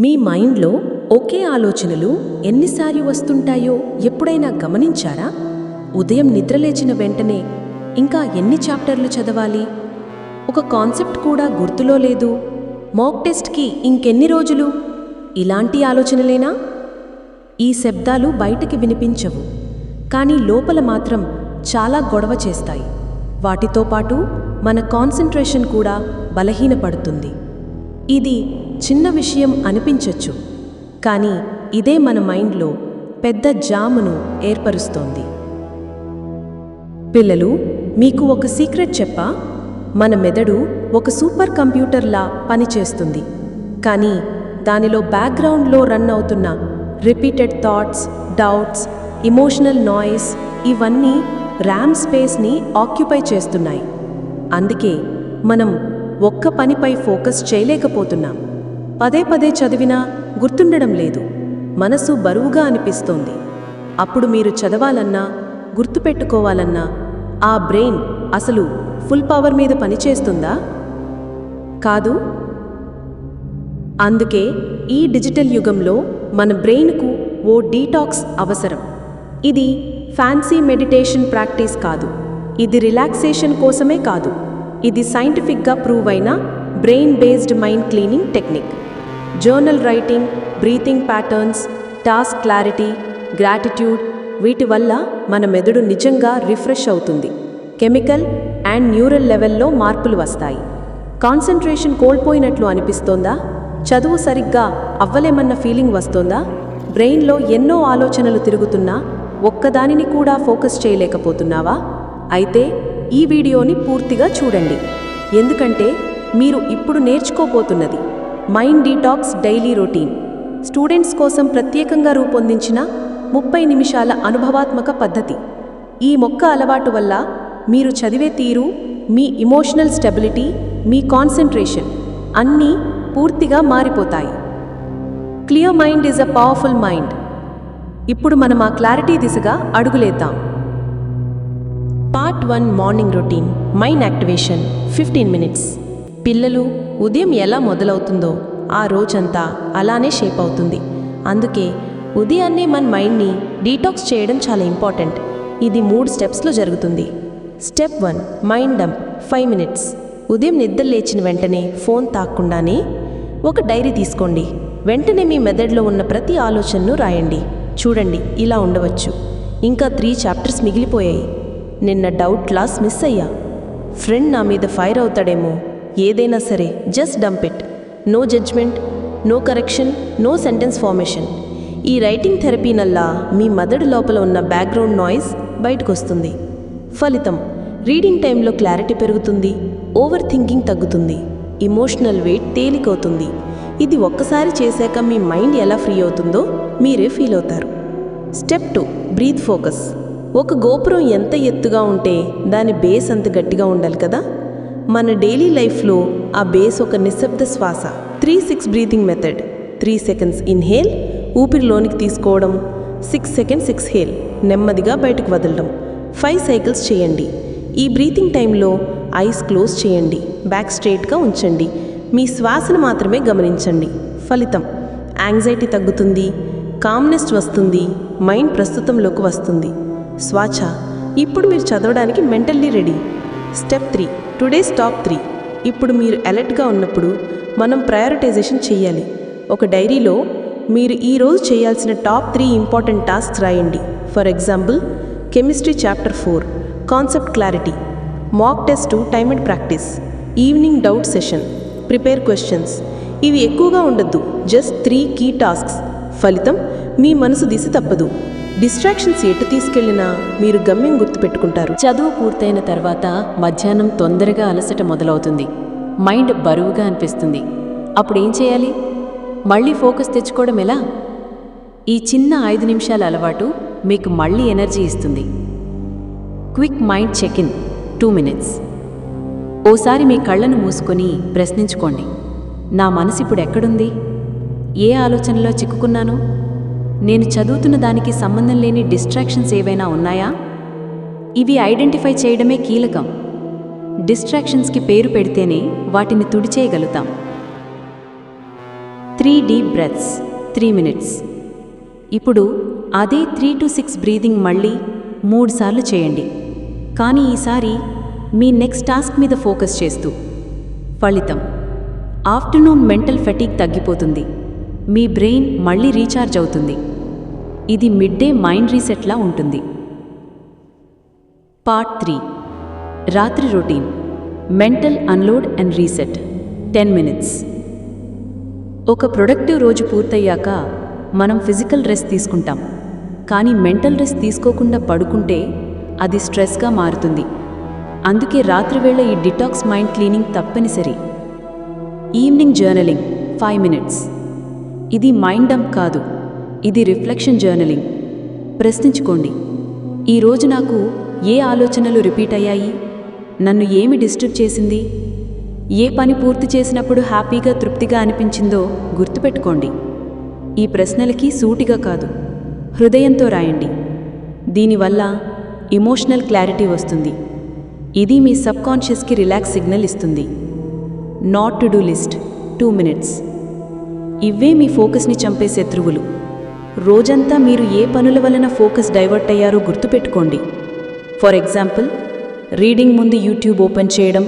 మీ మైండ్లో ఒకే ఆలోచనలు ఎన్నిసార్లు వస్తుంటాయో ఎప్పుడైనా గమనించారా? ఉదయం నిద్రలేచిన వెంటనే ఇంకా ఎన్ని చాప్టర్లు చదవాలి? ఒక కాన్సెప్ట్ కూడా గుర్తులో లేదు. మాక్ టెస్ట్కి ఇంకెన్ని రోజులు? ఇలాంటి ఆలోచనలేనా? ఈ శబ్దాలు బయటకి వినిపించవు. కానీ లోపల మాత్రం చాలా గొడవ చేస్తాయి. వాటితో పాటు మన కాన్సన్ట్రేషన్ కూడా బలహీనపడుతుంది. ఇది చిన్న విషయం అనిపించచ్చు. కానీ ఇదే మన మైండ్లో పెద్ద జామును ఏర్పరుస్తోంది. పిల్లలు మీకు ఒక సీక్రెట్ చెప్పా? మన మెదడు ఒక సూపర్ కంప్యూటర్లా పనిచేస్తుంది కానీ దానిలో బ్యాక్గ్రౌండ్లో రన్ అవుతున్న repeated thoughts doubts emotional noise ఇవన్నీ ర్యామ్ స్పేస్ని ఆక్యుపై చేస్తున్నాయి. అందుకే మనం ఒక్క పనిపై ఫోకస్ చేయలేకపోతున్నాం. పదే పదే చదివినా గుర్తుండడం లేదు. మనసు బరువుగా అనిపిస్తోంది. అప్పుడు మీరు చదవాలన్నా గుర్తుపెట్టుకోవాలన్నా ఆ బ్రెయిన్ అసలు ఫుల్ పవర్ మీద పనిచేస్తుందా? కాదు. అందుకే ఈ డిజిటల్ యుగంలో మన బ్రెయిన్కు ఓ డీటాక్స్ అవసరం. ఇది ఫ్యాన్సీ మెడిటేషన్ ప్రాక్టీస్ కాదు. ఇది రిలాక్సేషన్ కోసమే కాదు. ఇది సైంటిఫిక్గా ప్రూవ్ అయిన brain based mind cleaning technique. Journal writing breathing patterns task clarity gratitude వీటి వల్ల మన మెదడు నిజంగా రిఫ్రెష్ అవుతుంది. కెమికల్ అండ్ న్యూరల్ లెవెల్లో మార్పులు వస్తాయి. కాన్సన్ట్రేషన్ కోల్పోయినట్లు అనిపిస్తోందా? చదువు సరిగ్గా అవ్వలేమన్న ఫీలింగ్ వస్తోందా? బ్రెయిన్లో ఎన్నో ఆలోచనలు తిరుగుతున్నా ఒక్కదానిని కూడా ఫోకస్ చేయలేకపోతున్నావా? అయితే ఈ వీడియోని పూర్తిగా చూడండి. ఎందుకంటే మీరు ఇప్పుడు నేర్చుకోబోతున్నది mind detox daily routine. Students కోసం ప్రత్యేకంగా రూపొందించిన ముప్పై నిమిషాల అనుభవాత్మక పద్ధతి. ఈ మొక్క అలవాటు వల్ల మీరు చదివే తీరు మీ ఇమోషనల్ స్టెబిలిటీ మీ కాన్సన్ట్రేషన్ అన్నీ పూర్తిగా మారిపోతాయి. Clear mind is a powerful mind ఇప్పుడు మనం ఆ క్లారిటీ దిశగా అడుగులేద్దాం. Part one morning routine mind activation fifteen minutes. పిల్లలు ఉదయం ఎలా మొదలవుతుందో ఆ రోజంతా అలానే షేప్ అవుతుంది. అందుకే ఉదయాన్నే మన మైండ్ని డీటాక్స్ చేయడం చాలా ఇంపార్టెంట్. ఇది మూడు స్టెప్స్లో జరుగుతుంది. Step one mind dump five minutes. ఉదయం నిద్ర లేచిన వెంటనే ఫోన్ తాకుండానే ఒక డైరీ తీసుకోండి. వెంటనే మీ మెదడులో ఉన్న ప్రతి ఆలోచనను రాయండి. చూడండి ఇలా ఉండవచ్చు. ఇంకా త్రీ చాప్టర్స్ మిగిలిపోయాయి. నిన్న డౌట్ క్లాస్ మిస్ అయ్యా. ఫ్రెండ్ నా మీద ఫైర్ అవుతాడేమో. ఏదైనా సరే just dump it. No judgement no correction no sentence formation ఈ రైటింగ్ థెరపీ నల్లా మీ మెదడు లోపల ఉన్న బ్యాక్గ్రౌండ్ నాయిస్ బయటకు వస్తుంది ఫలితం రీడింగ్ టైంలో క్లారిటీ పెరుగుతుంది ఓవర్ థింకింగ్ తగ్గుతుంది ఇమోషనల్ వెయిట్ తేలికవుతుంది. ఇది ఒక్కసారి చేశాక మీ మైండ్ ఎలా ఫ్రీ అవుతుందో మీరే ఫీల్ అవుతారు. స్టెప్ టూ బ్రీత్ ఫోకస్ ఒక గోపురం ఎంత ఎత్తుగా ఉంటే దాని బేస్ అంత గట్టిగా ఉండాలి కదా? మన డైలీ లైఫ్లో ఆ బేస్ ఒక నిశ్శబ్ద శ్వాస. Three six breathing method three seconds inhale ఊపిరిలోనికి తీసుకోవడం. సిక్స్ సెకండ్స్ ఎక్స్హేల్ నెమ్మదిగా బయటకు వదలడం. ఫైవ్ సైకిల్స్ చేయండి. ఈ బ్రీతింగ్ టైంలో ఐస్ క్లోజ్ చేయండి. బ్యాక్ స్ట్రేట్గా ఉంచండి. మీ శ్వాసను మాత్రమే గమనించండి. ఫలితం యాంగ్జైటీ తగ్గుతుంది కామ్నెస్ వస్తుంది మైండ్ ప్రస్తుతంలోకి వస్తుంది. స్వాచ ఇప్పుడు మీరు చదవడానికి mentally ready step three. Today's top three. ఇప్పుడు మీరు అలర్ట్గా ఉన్నప్పుడు మనం ప్రయారిటైజేషన్ చేయాలి. ఒక డైరీలో మీరు ఈరోజు చేయాల్సిన టాప్ త్రీ ఇంపార్టెంట్ టాస్క్స్ రాయండి. For example chemistry chapter four concept clarity mock test time and practice evening doubt session prepare questions. ఇవి ఎక్కువగా ఉండద్దు. Just three key tasks. ఫలితం మీ మనసు దిశ తప్పదు. డిస్ట్రాక్షన్స్ ఎటు తీసుకెళ్ళినా మీరు గమ్యం గుర్తుపెట్టుకుంటారు. చదువు పూర్తయిన తర్వాత మధ్యాహ్నం తొందరగా అలసట మొదలవుతుంది. మైండ్ బరువుగా అనిపిస్తుంది. అప్పుడు ఏం చేయాలి? మళ్ళీ ఫోకస్ తెచ్చుకోవడం ఎలా? ఈ చిన్న ఐదు నిమిషాల అలవాటు మీకు మళ్ళీ ఎనర్జీ ఇస్తుంది. Quick mind check in two minutes. ఓసారి మీ కళ్ళను మూసుకొని ప్రశ్నించుకోండి. నా మనసు ఇప్పుడు ఎక్కడుంది? ఏ ఆలోచనలో చిక్కుకున్నాను? నేను చదువుతున్న దానికి సంబంధం లేని డిస్ట్రాక్షన్స్ ఏవైనా ఉన్నాయా? ఇవి ఐడెంటిఫై చేయడమే కీలకం. డిస్ట్రాక్షన్స్కి పేరు పెడితేనే వాటిని తుడిచేయగలుగుతాం. Three deep breaths three minutes. ఇప్పుడు అదే త్రీ టు సిక్స్ బ్రీదింగ్ మళ్ళీ మూడు సార్లు చేయండి. కానీ ఈసారి మీ నెక్స్ట్ టాస్క్ మీద ఫోకస్ చేస్తూ. ఫలితం ఆఫ్టర్నూన్ మెంటల్ ఫెటీక్ తగ్గిపోతుంది. మీ బ్రెయిన్ మళ్ళీ రీఛార్జ్ అవుతుంది. ఇది మిడ్ డే మైండ్ రీసెట్లా ఉంటుంది. Part three. రాత్రి routine. Mental unload and reset. Ten minutes. ఒక ప్రొడక్టివ్ రోజు పూర్తయ్యాక మనం ఫిజికల్ రెస్ట్ తీసుకుంటాం. కానీ మెంటల్ రెస్ట్ తీసుకోకుండా పడుకుంటే అది స్ట్రెస్గా మారుతుంది. అందుకే రాత్రివేళ ఈ డిటాక్స్ మైండ్ క్లీనింగ్ తప్పనిసరి. Evening journaling five minutes. ఇది మైండ్ డంప్ కాదు. ఇది రిఫ్లెక్షన్ జర్నలింగ్. ప్రశ్నించుకోండి. ఈరోజు నాకు ఏ ఆలోచనలు రిపీట్ అయ్యాయి? నన్ను ఏమి డిస్టర్బ్ చేసింది? ఏ పని పూర్తి చేసినప్పుడు హ్యాపీగా తృప్తిగా అనిపించిందో గుర్తుపెట్టుకోండి. ఈ ప్రశ్నలకి సూటిగా కాదు హృదయంతో రాయండి. దీనివల్ల ఇమోషనల్ క్లారిటీ వస్తుంది. ఇది మీ సబ్కాన్షియస్కి రిలాక్స్ సిగ్నల్ ఇస్తుంది. Not to do list. Two minutes. ఇవే మీ ఫోకస్ని చంపే శత్రువులు. రోజంతా మీరు ఏ పనుల వలన ఫోకస్ డైవర్ట్ అయ్యారో గుర్తుపెట్టుకోండి. ఫర్ ఎగ్జాంపుల్ రీడింగ్ ముందు యూట్యూబ్ ఓపెన్ చేయడం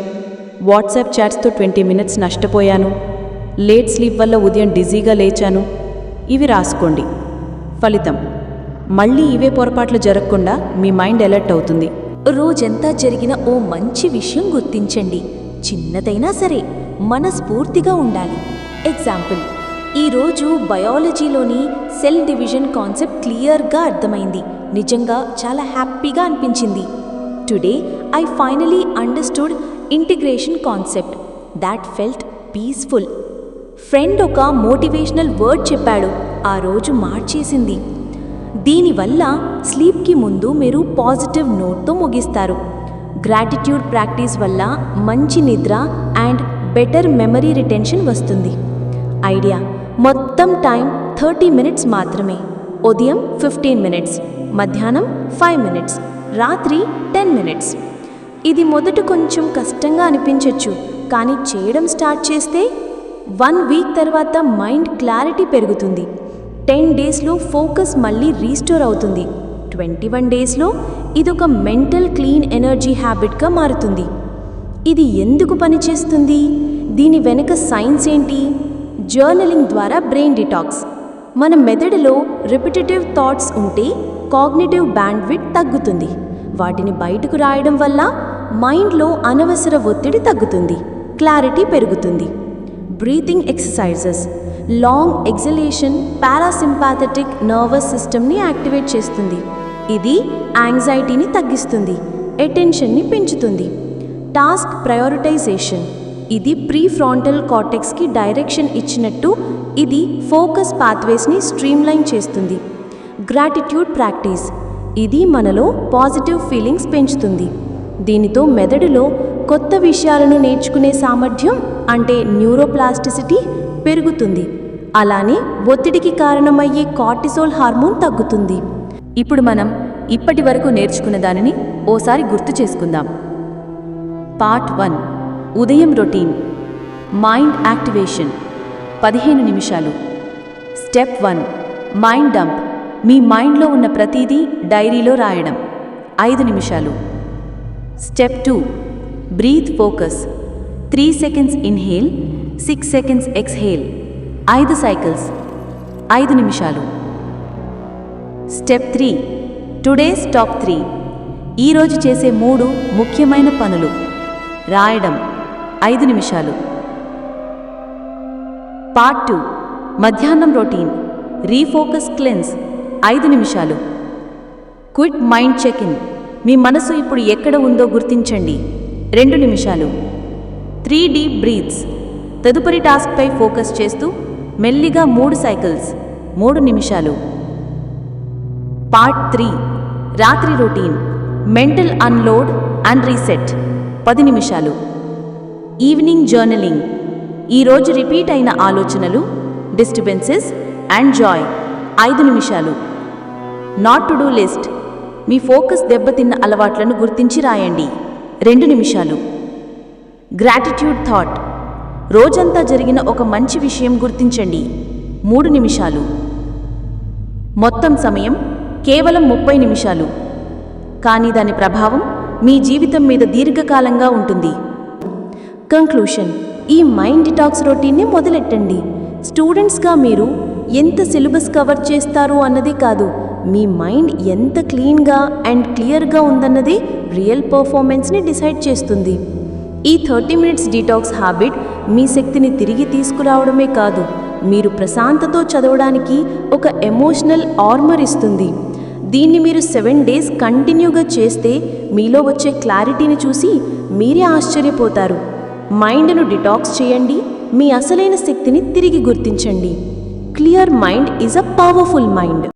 వాట్సాప్ చాట్స్తో ట్వంటీ మినిట్స్ నష్టపోయాను లేట్ స్లీప్ వల్ల ఉదయం డిజీగా లేచాను ఇవి రాసుకోండి. ఫలితం మళ్ళీ ఇవే పొరపాట్లు జరగకుండా మీ మైండ్ అలర్ట్ అవుతుంది. రోజంతా జరిగిన ఓ మంచి విషయం గుర్తించండి. చిన్నదైనా సరే మనస్ఫూర్తిగా ఉండాలి. ఎగ్జాంపుల్ ఈరోజు బయాలజీలోని సెల్ డివిజన్ కాన్సెప్ట్ క్లియర్గా అర్థమైంది. నిజంగా చాలా హ్యాపీగా అనిపించింది. Today I finally understood integration concept. That felt peaceful. Friend ఒక మోటివేషనల్ వర్డ్ చెప్పాడు. ఆ రోజు మార్చేసింది. దీనివల్ల స్లీప్కి ముందు మీరు పాజిటివ్ నోట్తో ముగిస్తారు. గ్రాటిట్యూడ్ ప్రాక్టీస్ వల్ల మంచి నిద్ర అండ్ బెటర్ మెమరీ రిటెన్షన్ వస్తుంది. ఐడియా మొత్తం టైం థర్టీ మినిట్స్ మాత్రమే. ఉదయం ఫిఫ్టీన్ మినిట్స్ మధ్యాహ్నం ఫైవ్ మినిట్స్ రాత్రి టెన్ మినిట్స్. ఇది మొదట కొంచెం కష్టంగా అనిపించవచ్చు కానీ చేయడం స్టార్ట్ చేస్తే వన్ వీక్ తర్వాత మైండ్ క్లారిటీ పెరుగుతుంది. టెన్ డేస్లో ఫోకస్ మళ్ళీ రీస్టోర్ అవుతుంది. ట్వంటీ వన్ డేస్లో ఇదొక మెంటల్ క్లీన్ ఎనర్జీ హ్యాబిట్గా మారుతుంది. ఇది ఎందుకు పనిచేస్తుంది? దీని వెనుక సైన్స్ ఏంటి? జర్నలింగ్ ద్వారా బ్రెయిన్ డిటాక్స్. మన మెదడులో రిపిటేటివ్ థాట్స్ ఉంటే కాగ్నిటివ్ బ్యాండ్విడ్ తగ్గుతుంది. వాటిని బయటకు రాయడం వల్ల మైండ్లో అనవసర ఒత్తిడి తగ్గుతుంది. క్లారిటీ పెరుగుతుంది. Breathing exercises. Long exhalation parasympathetic nervous సిస్టమ్ని యాక్టివేట్ చేస్తుంది. ఇది యాంగ్జైటీని తగ్గిస్తుంది. అటెన్షన్ని పెంచుతుంది. Task prioritization. ఇది ప్రీ ఫ్రాంటల్ కార్టెక్స్కి డైరెక్షన్ ఇచ్చినట్టు ఇది ఫోకస్ పాత్వేస్ని స్ట్రీమ్లైన్ చేస్తుంది. Gratitude practice. ఇది మనలో పాజిటివ్ ఫీలింగ్స్ పెంచుతుంది. దీనితో మెదడులో కొత్త విషయాలను నేర్చుకునే సామర్థ్యం అంటే న్యూరోప్లాస్టిసిటీ పెరుగుతుంది. అలానే ఒత్తిడికి కారణమయ్యే కార్టిసోల్ హార్మోన్ తగ్గుతుంది. ఇప్పుడు మనం ఇప్పటి వరకు నేర్చుకున్న దానిని ఓసారి గుర్తు చేసుకుందాం. పార్ట్ వన్ ఉదయం రొటీన్. Mind activation. పదిహేను నిమిషాలు. Step one. Mind dump. మీ మైండ్లో ఉన్న ప్రతిదీ డైరీలో రాయడం. ఐదు నిమిషాలు. Step two. Breath focus. Three seconds inhale. Six seconds exhale. ఐదు సైకిల్స్. ఐదు నిమిషాలు. Step three. Today's top three. ఈరోజు చేసే మూడు ముఖ్యమైన పనులు. రాయడం. ఐదు నిమిషాలు. Part two. మధ్యాహ్నం రొటీన్. Refocus cleanse. ఐదు నిమిషాలు. క్విక్ మైండ్ చెక్ ఇన్ మీ మనసు ఇప్పుడు ఎక్కడ ఉందో గుర్తించండి. రెండు నిమిషాలు. Three deep breaths. తదుపరి టాస్క్పై ఫోకస్ చేస్తూ మెల్లిగా మూడు సైకిల్స్. మూడు నిమిషాలు. Part three. రాత్రి routine. Mental unload and reset. పది నిమిషాలు. ఈవినింగ్ జర్నలింగ్ ఈరోజు రిపీట్ అయిన ఆలోచనలు డిస్టర్బెన్సెస్ అండ్ జాయ్ ఐదు నిమిషాలు. నాట్ టు డూ లిస్ట్ మీ ఫోకస్ దెబ్బతిన్న అలవాట్లను గుర్తించి రాయండి. రెండు నిమిషాలు. గ్రాటిట్యూడ్ థాట్ రోజంతా జరిగిన ఒక మంచి విషయం గుర్తించండి. మూడు నిమిషాలు. మొత్తం సమయం కేవలం ముప్పై నిమిషాలు. కానీ దాని ప్రభావం మీ జీవితం మీద దీర్ఘకాలంగా ఉంటుంది. కంక్లూషన్ ఈ మైండ్ డిటాక్స్ రొటీన్ని మొదలెట్టండి. స్టూడెంట్స్గా మీరు ఎంత సిలబస్ కవర్ చేస్తారు అన్నది కాదు మీ మైండ్ ఎంత క్లీన్గా అండ్ క్లియర్గా ఉందన్నది రియల్ పర్ఫార్మెన్స్ని డిసైడ్ చేస్తుంది. ఈ థర్టీ మినిట్స్ డీటాక్స్ హ్యాబిట్ మీ శక్తిని తిరిగి తీసుకురావడమే కాదు మీరు ప్రశాంతతో చదవడానికి ఒక ఎమోషనల్ ఆర్మర్ ఇస్తుంది. దీన్ని మీరు సెవెన్ డేస్ కంటిన్యూగా చేస్తే మీలో వచ్చే క్లారిటీని చూసి మీరే ఆశ్చర్యపోతారు. మైండ్ను డిటాక్స్ చేయండి. మీ అసలైన శక్తిని తిరిగి గుర్తించండి. Clear mind is a powerful mind.